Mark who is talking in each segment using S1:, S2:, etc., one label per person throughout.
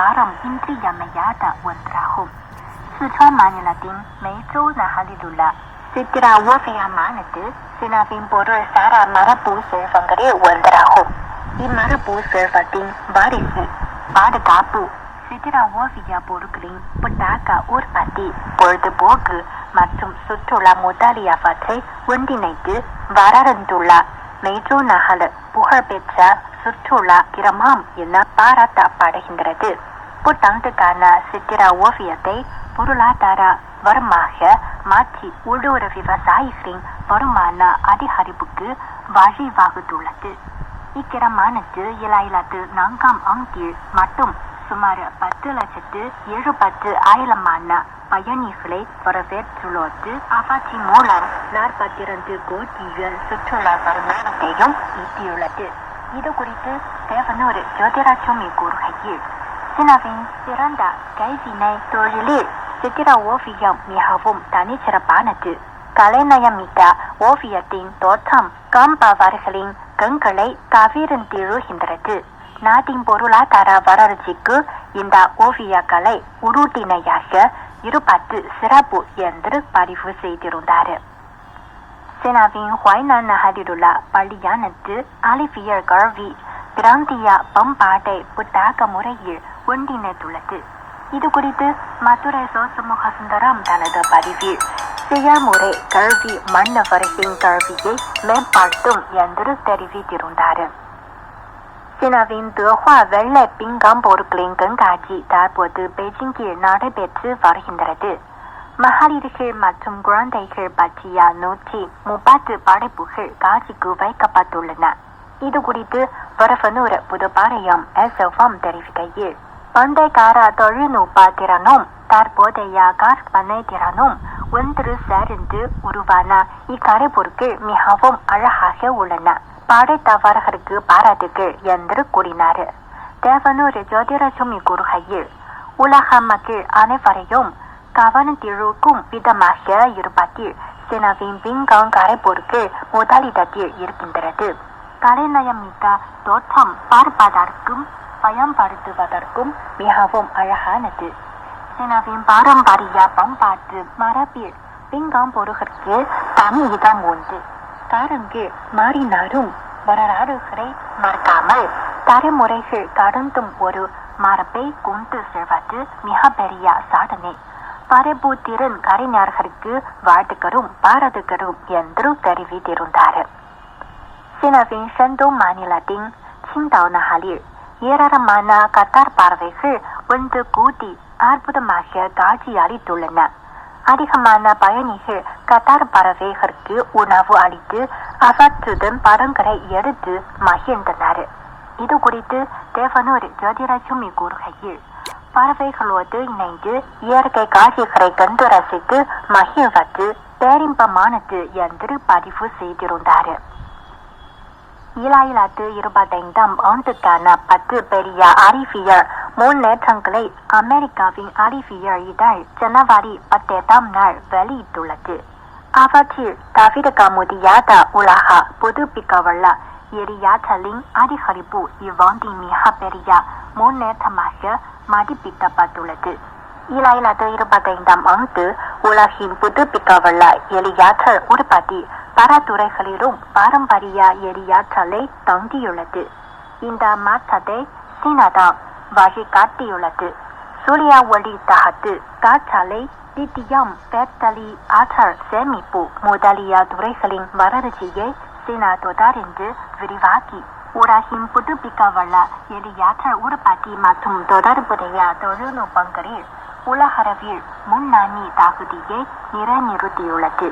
S1: பாரம் இன்றியமையாத ஒன்றாகும் சிச்சுவான் மாநிலத்தின் மெய்ஜோ நகரில் உள்ள சித்திரா ஓவியமானது சீனாவின் பொருள் சாரா மரபு செல்வங்களில் ஒன்றாகும் இம்மரப்பூ செல்வத்தின் வாரிசு பாதுகாப்பு சித்திரா ஓவியா பொருட்களின் புத்தாக்க உற்பத்தி பொழுதுபோக்கு மற்றும் சுற்றுலா முதலியவற்றை ஒன்றிணைத்து வளர்ந்துள்ள மெய்ஜோ நகல புகழ்பெற்ற சுற்றுலா கிரமம் என பாராட்டப்படுகின்றது. புத்தாண்டுக்கான சித்திரா ஓவியத்தை பொருளாதார வருமாக மாற்றி உள்ளூர் விவசாயிகளின் வருமான அதிகரிப்புக்கு வழிவகுத்துள்ளது. இக்கிரமானது இலாயிலத்து நான்காம் ஆண்டில் மட்டும் சுமார் பத்து லட்சத்து எழுபத்து ஆயிரமான பயணிகளை வரவேற்றுள்ளது. அவற்றின் மூலம் நாற்பத்தி இரண்டு கோட்டிகள் சுற்றுலா வருமானத்தையும் ஈட்டியுள்ளது. இது குறித்து தேவனூர் ஜோதிராஜுமி கூறுகையில் சீனாவின் சிறந்த கைவினை தொழிலில் சித்திர ஓவியம் மிகவும் தனிச்சிறப்பானது. கலைநயமிக்க ஓவியத்தின் தோற்றம் காண்பவர்களின் கண்களை கவிழ்ந்திழுகின்றது நாட்டின் பொருளாதார வளர்ச்சிக்கு இந்த ஓவியக்கலை உறுதிணையாக உறுதுணையாக இருப்பது சிறப்பு என்று பதிவு செய்திருந்தார். சீனாவின் ஹுайனான் நகரிலுள்ள பள்ளியானது அலிபியர் கல்வி பிராந்திய பம்பாட்டை புத்தாக்க முறையில் ஒன்றிணைத்துள்ளது. இது குறித்து மதுரை சோசமுக சுந்தரம் தனது பதிவில் செயல்முறை கல்வி மன்னவர்களின் கல்வியை மேம்படுத்தும் என்று தெரிவித்திருந்தார். சீனாவின் தேஹுவா வெள்ளை பிங்காம் பொருட்களின் கண்காட்சி தற்போது பெய்ஜிங்கில் நடைபெற்று வருகின்றது மகளிர்கள் மற்றும் குழந்தைகள் பற்றிய நூற்றி முப்பத்து படைப்புகள் காட்சிக்கு வைக்கப்பட்டுள்ளன இது குறித்து வரவனூர் புதுப்பாளையம் எஸ்எஃப்எம் தெரிவிக்கையில் பண்டைக்கார தொழில்நுட்ப திறனும் தற்போதைய கற்பனை திறனும் ஒன்று சேர்ந்து உருவான இக்கரைப்பொருட்கள் மிகவும் அழகாக உள்ளன படைத்தவர்களுக்கு பாராட்டுகள் என்று கூறினார் தேவனூர் ஜோதிரசுமி கூறுகையில் உலக மக்கள் அனைவரையும் கவனத்திழுக்கும் விதமாக இருப்பதில் சினவின் பிங்காங் கரைப்பொருட்கள் முதலிடத்தில் இருக்கின்றது கலைநயமிக்க தோற்றம் பார்ப்பதற்கும் பயன்படுத்துவதற்கும் மிகவும் அழகானது. எனவே பாரம்பரிய பண்பாட்டு மரபில் பிங்காங் பொருட்களுக்கு தனி இடம் உண்டு. காரங்கு மாறினாரும் வரலாறுகளை மறக்காமல் தலைமுறைகள் கடந்தும் ஒரு மரபை கொண்டு செல்வது மிகப்பெரிய சாதனை. பரபூத்திரன் கலைஞர்களுக்கு வாழ்த்துக்களும் பாராட்டுகளும் என்று தெரிவித்திருந்தார். சீனாவின் சந்தோ மாநிலத்தின் சிந்தோ நகரில் ஏராளமான கத்தார் பறவைகள் ஒன்று கூட்டி அற்புதமாக காட்சி அளித்துள்ளன அதிகமான பயணிகள் கத்தார் பறவைகளுக்கு உணவு அளித்து அவற்றுடன் படங்களை எடுத்து மகிழ்ந்தனர். இது குறித்து தேவனூர் ஜோதிராஜுமி கூறுகையில் பறவைகளோடு இணைந்து இயற்கை காட்சிகளை கண்டு ரசித்து மகிழ்வது பேரின்பமானது என்று பதிவு செய்திருந்தார். ஈராயிரத்து இருபத்தைந்தாம் ஆண்டுக்கான பத்து பெரிய அறிவியல் முன்னேற்றங்களை அமெரிக்காவின் அறிவியல் இதழ் ஜனவரி பத்தாம் நாள் வெளியிட்டுள்ளது. அவற்றில் தவிர்க்க முடியாத உலக புதுப்பிக்கவல்ல எரியாற்றலின் அதிகரிப்பு இவ்வாண்டின் மிக பெரிய முன்னேற்றமாக மதிப்பிடப்பட்டுள்ளது. ஈராயிரத்து இருபத்தைந்தாம் ஆண்டு உலகின் புதுப்பிக்கவல்ல எரியாற்றல் உற்பத்தி பல துறைகளிலும் பாரம்பரிய எரியாற்றலை தங்கியுள்ளது. இந்த மாற்றத்தை சீனாதா வழிகாட்டியுள்ளது சூரிய ஒளி தகத்து காற்றாலை லித்தியம் பேட்டரி ஆற்றல் சேமிப்பு முதலிய துறைகளின் வளர்ச்சியை சீனா தொடர்ந்து விரிவாக்கி உலகின் புதுப்பிக்கவல்ல எரியாற்றல் உற்பத்தி மற்றும் தொடர்புடைய தொழில்நுட்பங்களில் உலகளவில் முன்னணி தகுதியை நிலைநிறுத்தியுள்ளது.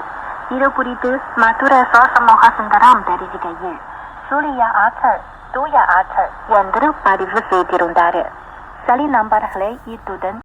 S1: இது குறித்து மதுரை சோசமோக சுந்தரம் தெரிவிக்கையில் சூரிய ஆற்றல் தூய ஆற்றல் என்று பதிவு செய்திருந்தார். சரி நம்பர்களை இத்துடன்